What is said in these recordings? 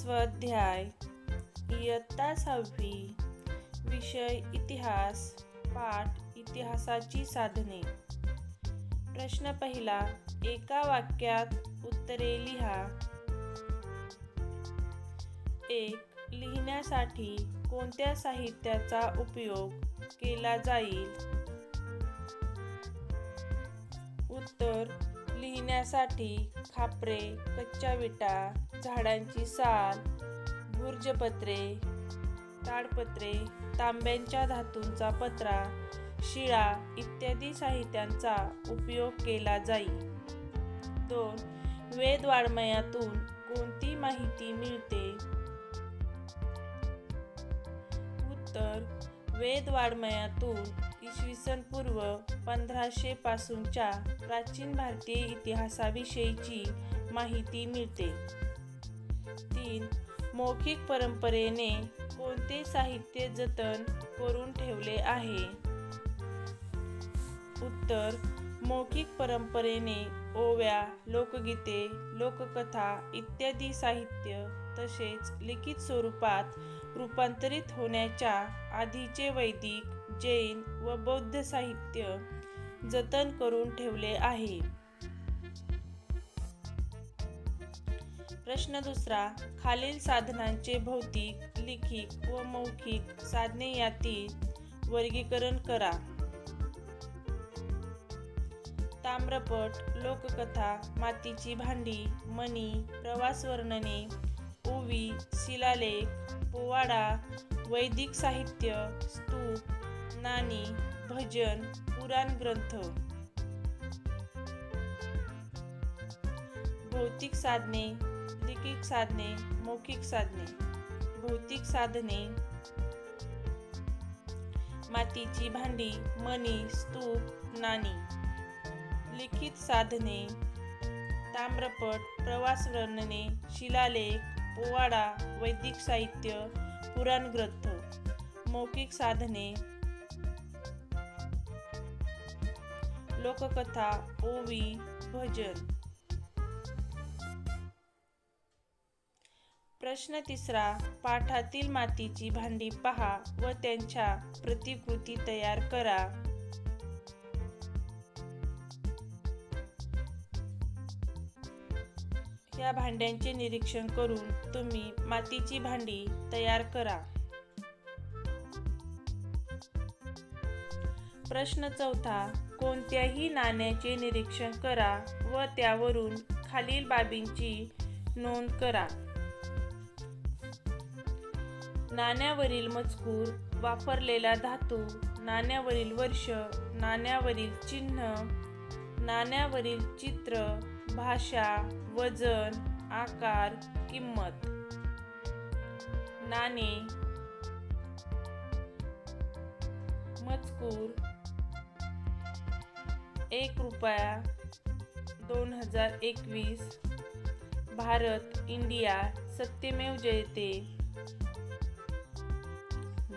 स्वाध्याय इयत्ता सहावी विषय इतिहास पाठ इतिहासाची साधने. प्रश्न पहिला एका वाक्यात उत्तरे लिहा. एक लिहिण्यासाठी कोणत्या साहित्याचा उपयोग केला जाईल? उत्तर लिहिण्यासाठी खापरे कच्च्या विटा झाडांची साल भुर्जपत्रे ताडपत्रे तांब्यांच्या धातूंचा पत्रा शिळा इत्यादी साहित्यांचा उपयोग केला जाई. दोन वेदवाङ्मयातून कोणती माहिती मिळते? उत्तर वेदवाङ्मयातून इसवी सन पूर्व पंधराशे पासूनच्या प्राचीन भारतीय इतिहासाविषयीची माहिती मिळते. तीन मौखिक परंपरेने कोणते साहित्य जतन करून ठेवले आहे? उत्तर मौखिक परंपरेने ओव्या लोकगीते लोककथा इत्यादी साहित्य तसेच लिखित स्वरूपात रूपांतरित होण्याच्या आधीचे वैदिक जैन व बौद्ध साहित्य जतन करून ठेवले आहे. प्रश्न दुसरा खालील साधनांचे भौतिक लिखित व मौखिक साधने यातील वर्गीकरण करा. ताम्रपट लोककथा मातीची भांडी मणी प्रवास वर्णने ओवी शिलालेख पोवाडा वैदिक साहित्य स्तूप नाणी भजन पुराण ग्रंथ. भौतिक साधने लिखित साधने मौखिक साधने. भौतिक साधने. मातीची भांडी मणी स्तूप नाणी. लिखित साधने. ताम्रपट प्रवास वर्णने शिलालेख पोवाडा वैदिक साहित्य पुराण ग्रंथ. मौखिक साधने. लोककथा ओवी भजन. प्रश्न तिसरा पाठातील मातीची भांडी पहा व त्यांच्या प्रतिकृती तयार करा. या भांड्यांचे निरीक्षण करून तुम्ही मातीची भांडी तयार करा. प्रश्न चौथा कोणत्याही नाण्याचे निरीक्षण करा व त्यावरून खालील बाबींची नोंद करा. नाण्यावरील मजकूर वापरलेला धातू नाण्यावरील वर्ष नाण्यावरील चिन्ह नाण्यावरील चित्र भाषा वजन आकार किंमत. नाणे मजकूर एक रुपया दोन हजार एकवीस भारत इंडिया सत्यमेव जयते.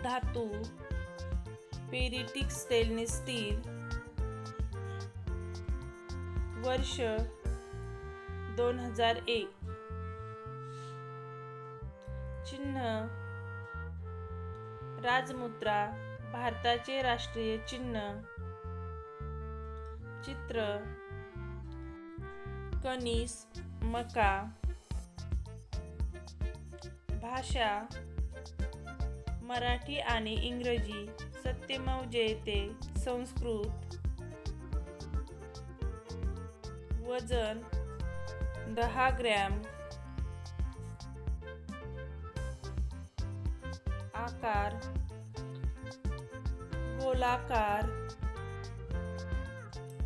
धातू पेरिटिक स्टेनलेस स्टील वर्ष दोन हजार एक. चिन्ह राजमुद्रा भारताचे राष्ट्रीय चिन्ह. चित्र कनिस मका भाषा मराठी आणि इंग्रजी सत्यमेव जयते संस्कृत वजन दहा ग्रॅम. आकार गोलाकार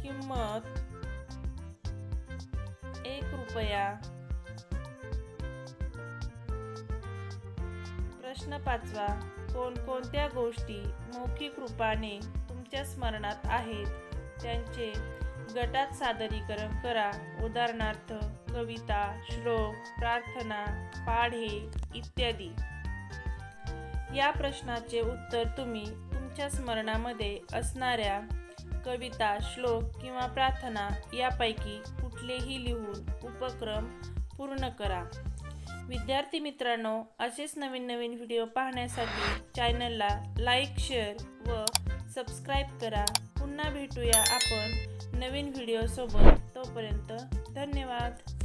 किंमत एक रुपया. प्रश्न पाचवा. कोणकोणत्या गोष्टी मौखिक रूपाने तुमच्या स्मरणात आहेत? त्यांचे गटात सादरीकरण करा. उदाहरणार्थ कविता श्लोक प्रार्थना पाढे इत्यादी. या प्रश्नाचे उत्तर तुम्ही तुमच्या स्मरणामध्ये असणाऱ्या कविता श्लोक किंवा प्रार्थना यापैकी कुठलेही लिहून उपक्रम पूर्ण करा. विद्यार्थी मित्रांनो असेच नवीन नवीन व्हिडिओ पाहण्यासाठी चॅनलला लाईक शेअर व सबस्क्राईब करा. पुन्हा भेटूया आपण नवीन व्हिडिओसोबत. तोपर्यंत धन्यवाद.